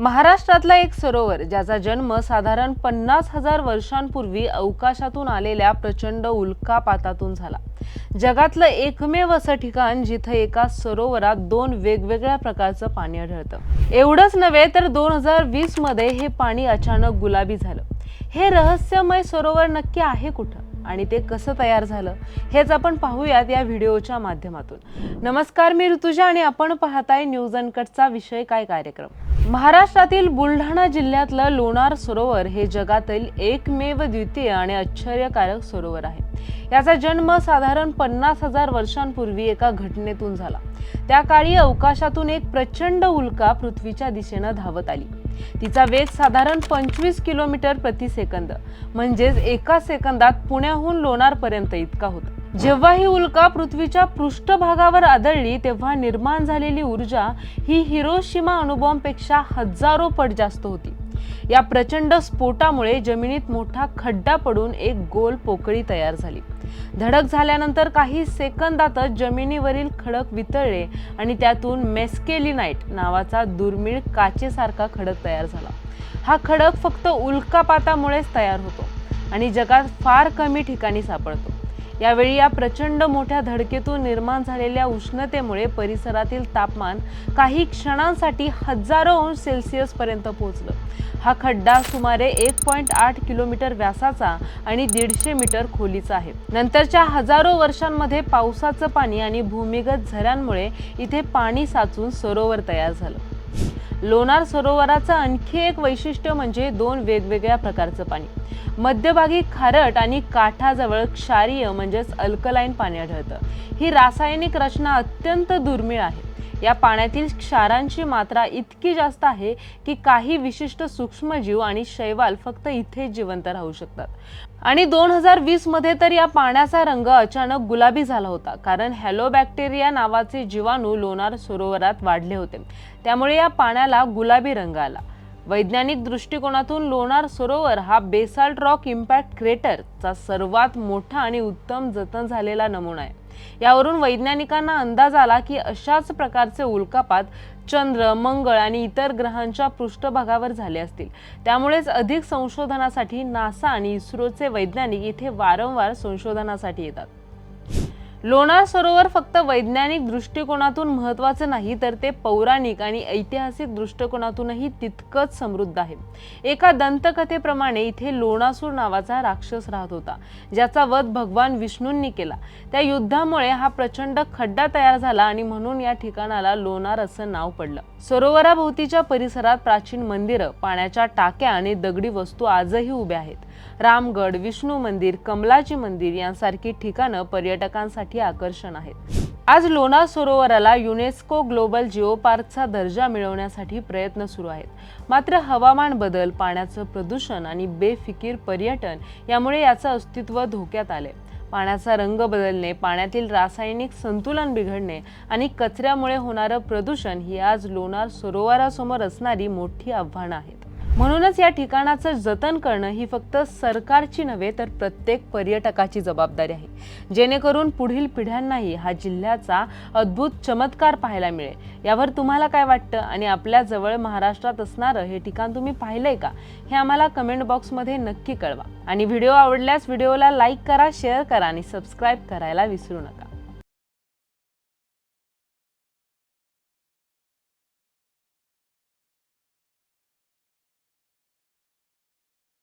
महाराष्ट्रातला एक सरोवर ज्याचा जन्म साधारण पन्नास हजार वर्षांपूर्वी अवकाशातून आलेल्या प्रचंड उल्कापातातून झाला. जगातलं एकमेव असं ठिकाण जिथं एका सरोवरात दोन वेगवेगळ्या प्रकारचं पाणी आढळतं. एवढंच नव्हे तर दोन हजार वीसमध्ये हे पाणी अचानक गुलाबी झालं. हे रहस्यमय सरोवर नक्की आहे कुठं आणि ते कसं तयार झालं हेच आपण पाहूयात या व्हिडिओच्या माध्यमातून. नमस्कार मी ऋतुजा आणि आपण पाहताय न्यूज अनकटचा विषय काय कार्यक्रम. महाराष्ट्रातील बुलढाणा जिल्ह्यातलं लोणार सरोवर हे जगातील एकमेव द्वितीय आणि आश्चर्यकारक सरोवर आहे. याचा जन्म साधारण पन्नास हजार वर्षांपूर्वी एका घटनेतून झाला. त्या काळी अवकाशातून एक प्रचंड उल्का पृथ्वीच्या दिशेनं धावत आली. तिचा वेग साधारण पंचवीस किलोमीटर प्रति सेकंद म्हणजेच एका सेकंदात पुण्याहून लोणारपर्यंत इतका होता. जेव्हा ही उल्का पृथ्वीच्या पृष्ठभागावर आदळली तेव्हा निर्माण झालेली ऊर्जा ही हिरोशिमा अणुबॉम्बपेक्षा हजारो पट जास्त होती. या प्रचंड स्फोटामुळे जमिनीत मोठा खड्डा पडून एक गोल पोकळी तयार झाली. धडक झाल्यानंतर काही सेकंदातच जमिनीवरील खडक वितळले आणि त्यातून मेस्केलिनाईट नावाचा दुर्मिळ काचेसारखा खडक तयार झाला. हा खडक फक्त उल्कापातामुळेच तयार होतो आणि जगात फार कमी ठिकाणी सापडतो. यावेळी या प्रचंड मोठ्या धडकेतून निर्माण झालेल्या उष्णतेमुळे परिसरातील तापमान काही क्षणांसाठी हजारो अंश सेल्सिअस पर्यंत पोहोचलं. हा खड्डा सुमारे एक पॉईंट आठ किलोमीटर व्यासाचा आणि दीडशे मीटर खोलीचा आहे. नंतरच्या हजारो वर्षांमध्ये पावसाचं पाणी आणि भूमिगत झऱ्यांमुळे इथे पाणी साचून सरोवर तयार झालं. लोणार सरोवराचं आणखी एक वैशिष्ट्य म्हणजे दोन वेगवेगळ्या प्रकारचं पाणी. मध्यभागी खारट आणि काठाजवळ क्षारीय म्हणजेच अल्कलाईन पाणी आढळतं. ही रासायनिक रचना अत्यंत दुर्मिळ आहे. या पाण्यातील क्षारांची मात्रा इतकी जास्त आहे की काही विशिष्ट सूक्ष्मजीव आणि शैवाल फक्त इथे जिवंत राहू शकतात. आणि दोन हजार वीसमध्ये तर या पाण्याचा रंग अचानक गुलाबी झाला होता कारण हॅलोबॅक्टेरिया नावाचे जीवाणू लोणार सरोवरात वाढले होते. त्यामुळे या पाण्याला गुलाबी रंग आला. वैज्ञानिक दृष्टिकोनातून लोणार सरोवर हा बेसाल्ट रॉक इम्पॅक्ट क्रेटरचा सर्वात मोठा आणि उत्तम जतन झालेला नमुना आहे. यावरून वैज्ञानिकांना अंदाज आला की अशाच प्रकारचे उल्कापात चंद्र मंगळ आणि इतर ग्रहांच्या पृष्ठभागावर झाले असतील. त्यामुळेच अधिक संशोधनासाठी नासा आणि इस्रोचे वैज्ञानिक इथे वारंवार संशोधनासाठी येतात. लोणार सरोवर फक्त वैज्ञानिक दृष्टिकोनातून महत्त्वाचं नाही तर ते पौराणिक आणि ऐतिहासिक दृष्टिकोनातूनही तितकंच समृद्ध आहे. एका दंतकथेप्रमाणे इथे लोणासूर नावाचा राक्षस राहत होता ज्याचा वध भगवान विष्णूंनी केला. त्या युद्धामुळे हा प्रचंड खड्डा तयार झाला आणि म्हणून या ठिकाणाला लोणार असं नाव पडलं. सरोवराभोवतीच्या परिसरात प्राचीन मंदिरं पाण्याच्या टाक्या आणि दगडी वस्तू आजही उभ्या आहेत. रामगड विष्णू मंदिर कमलाची मंदिर यांसारखी ठिकाणं पर्यटकांसाठी आकर्षण आहेत. आज लोणार सरोवराला युनेस्को ग्लोबल जिओ पार्कचा दर्जा मिळवण्यासाठी प्रयत्न सुरू आहेत. मात्र हवामान बदल पाण्याचं प्रदूषण आणि बेफिकीर पर्यटन यामुळे याचं अस्तित्व धोक्यात आले पाण्याचा रंग बदलणे पाण्यातील रासायनिक संतुलन बिघडणे आणि कचऱ्यामुळे होणारं प्रदूषण ही आज लोणार सरोवरासमोर असणारी मोठी आव्हानं आहेत. म्हणूनच या ठिकाणाचं जतन करणं ही फक्त सरकारची नव्हे तर प्रत्येक पर्यटकाची जबाबदारी आहे. जेणेकरून पुढील पिढ्यांनाही हा जिल्ह्याचा अद्भुत चमत्कार पाहायला मिळेल. यावर तुम्हाला काय वाटतं? आणि आपल्याजवळ महाराष्ट्रात असणारं हे ठिकाण तुम्ही पाहिलंय का? हे आम्हाला कमेंट बॉक्समध्ये नक्की कळवा. आणि व्हिडिओ आवडल्यास व्हिडिओला लाईक करा शेअर करा आणि सबस्क्राईब करायला विसरू नका.